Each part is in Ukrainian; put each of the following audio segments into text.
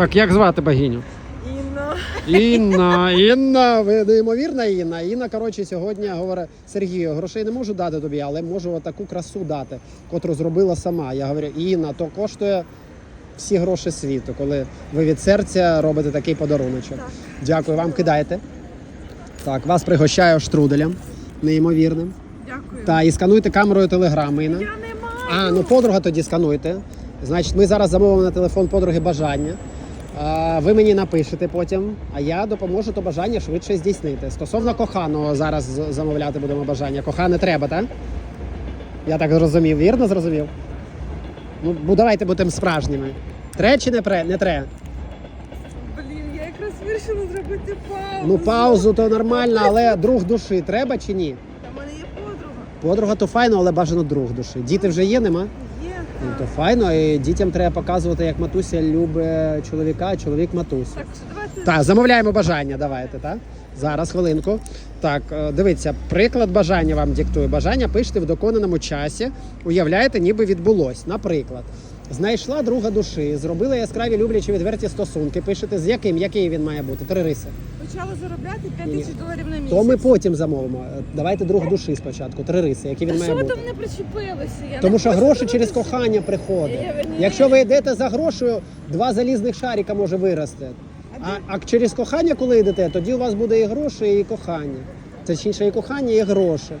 Так, як звати богиню? Інна. Інна, Інна, ви неймовірна Інна. Інна, коротше, сьогодні говорить, Сергію, грошей не можу дати тобі, але можу таку красу дати, котру зробила сама. Я говорю, Інна, то коштує всі гроші світу, коли ви від серця робите такий подаруночок. Так. Дякую, вам кидайте. Так, вас пригощаю штруделем неймовірним. Дякую. Та і скануйте камерою телеграми. Інна. Я не маю. А, ну подруга тоді скануйте. Значить, ми зараз замовимо на телефон подруги бажання. Ви мені напишете потім, а я допоможу то бажання швидше здійснити. Стосовно коханого зараз замовляти будемо бажання. Кохане треба, так? Я так зрозумів, вірно зрозумів? Ну, давайте будемо справжніми. Тре чи не, пре? не тре? Блін, я якраз вирішила зробити паузу. Ну, паузу то нормально, але друг душі треба чи ні? Та в мене є подруга. Подруга то файно, але бажано друг душі. Діти вже є, нема? Ну то файно, і дітям треба показувати, як матуся любить чоловіка, а чоловік матусю. Так, що давайте. Так, замовляємо бажання. Давайте, так? Зараз хвилинку. Так, е, дивіться, приклад бажання вам диктую. Бажання пишете в доконаному часі. Уявляєте, ніби відбулось. Наприклад, знайшла друга душі, зробила яскраві люблячі відверті стосунки. Пишете, з яким, який він має бути? Три риси. Почала заробляти 5 Ні. тисяч доларів на місяць. То ми потім замовимо. Е, Давайте друг душі спочатку. Три риси, які він Та має що ви бути. до мене причепилися? Я Тому не що хочу гроші через дивитися. кохання приходять. Я- я- ні. Якщо ви йдете за грошею, два залізних шарика може вирости. А, а через кохання, коли йдете, тоді у вас буде і гроші, і кохання. Це інше і кохання, і гроші.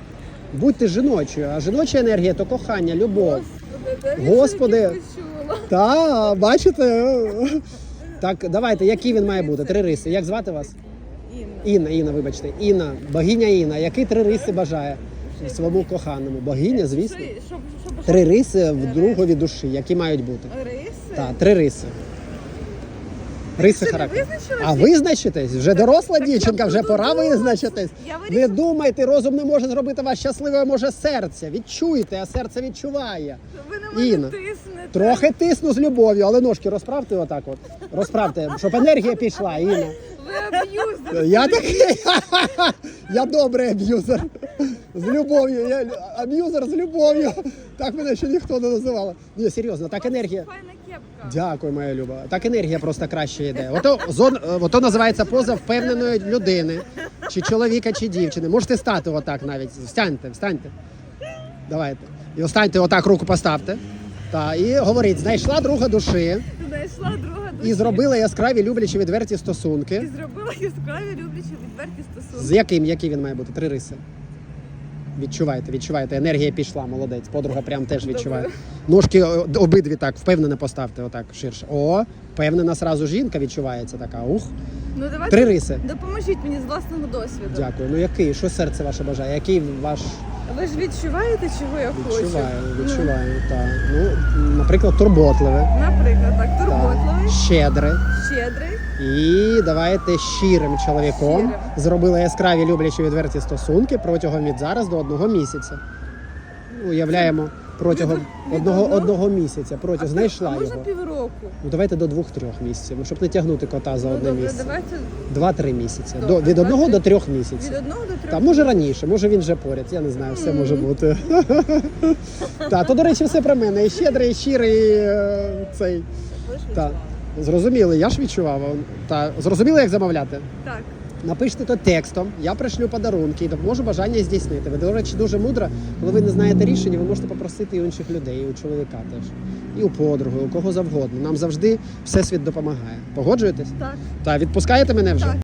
Будьте жіночою, а жіноча енергія то кохання, любов. Господи, де Господи. почула? Та, бачите? Так, давайте, який він має бути? Три риси. Як звати вас? Інна. Інна, вибачте. Інна, богиня Інна. Які три риси бажає своєму коханому? Богиня, звісно. Що, щоб, щоб, Три риси в другові душі, які мають бути. Риси? Так, три риси. Риси характеру. А визначитесь? Вже доросла так дівчинка, вже пора визначитись. Не думайте, розум не може зробити вас щасливою, може серце. Відчуйте, а серце відчуває. Ви на мене Інна, тиснете. Трохи тисну з любов'ю, але ножки розправте отак от. Розправте, щоб енергія пішла, Інна. Ви аб'юзер. Я такий, я добрий аб'юзер. З любов'ю. Я аб'юзер з любов'ю. Так мене ще ніхто не називав. Ні, серйозно, так енергія. Файна кепка. Дякую, моя люба. Так енергія просто краще йде. Ото зон, е, ото називається поза впевненої людини, чи чоловіка, чи дівчини. Можете стати отак навіть. Встаньте, встаньте. Давайте. І останьте отак, руку поставте. Та, і говоріть, знайшла друга душі Знайшла друга душі. і зробила яскраві люблячі відверті І стосунки. зробила яскраві люблячі відверті стосунки. З яким, який він має бути? Три риси. Відчувайте, відчувайте. Енергія пішла, молодець. Подруга прям теж відчуває. Ножки обидві так, впевнено поставте, отак ширше. О, впевнена сразу жінка відчувається така. Ух. Ну давайте Три риси. допоможіть мені з власного досвіду. Дякую. Ну який? Що серце ваше бажає? Який ваш Ви ж відчуваєте, чого я хочу? відчуваю? Відчуваю, так. Ну, наприклад, турботливе, Ну, наприклад, так, так. щедре. щедрий. І давайте щирим чоловіком Щирим. зробили яскраві люблячі відверті стосунки протягом від зараз до одного місяця. Уявляємо протягом від одного, одного? одного місяця. Протягом знайшла можна його. півроку. Ну давайте до двох-трьох місяців, ну, щоб не тягнути кота за Ну, одне добре, місце. давайте Два-три місяці. Добре, До, від одного до трьох від місяців. одного до трьох. Та може раніше, може він вже поряд, я не знаю, все може бути. Та, то, до речі, все про мене. І щедрий, і щирий е, цей. Ви ж Та. відчували. Зрозуміли, я ж відчував. Та зрозуміли, як замовляти? Так. Напишіть то текстом, я пришлю подарунки і допоможу бажання здійснити. Ви, до речі, дуже мудро, коли ви не знаєте рішення, ви можете попросити і у інших людей, і у чоловіка теж, і у подруги, у кого завгодно. Нам завжди всесвіт допомагає. Погоджуєтесь? Так. Та відпускаєте мене вже? Так.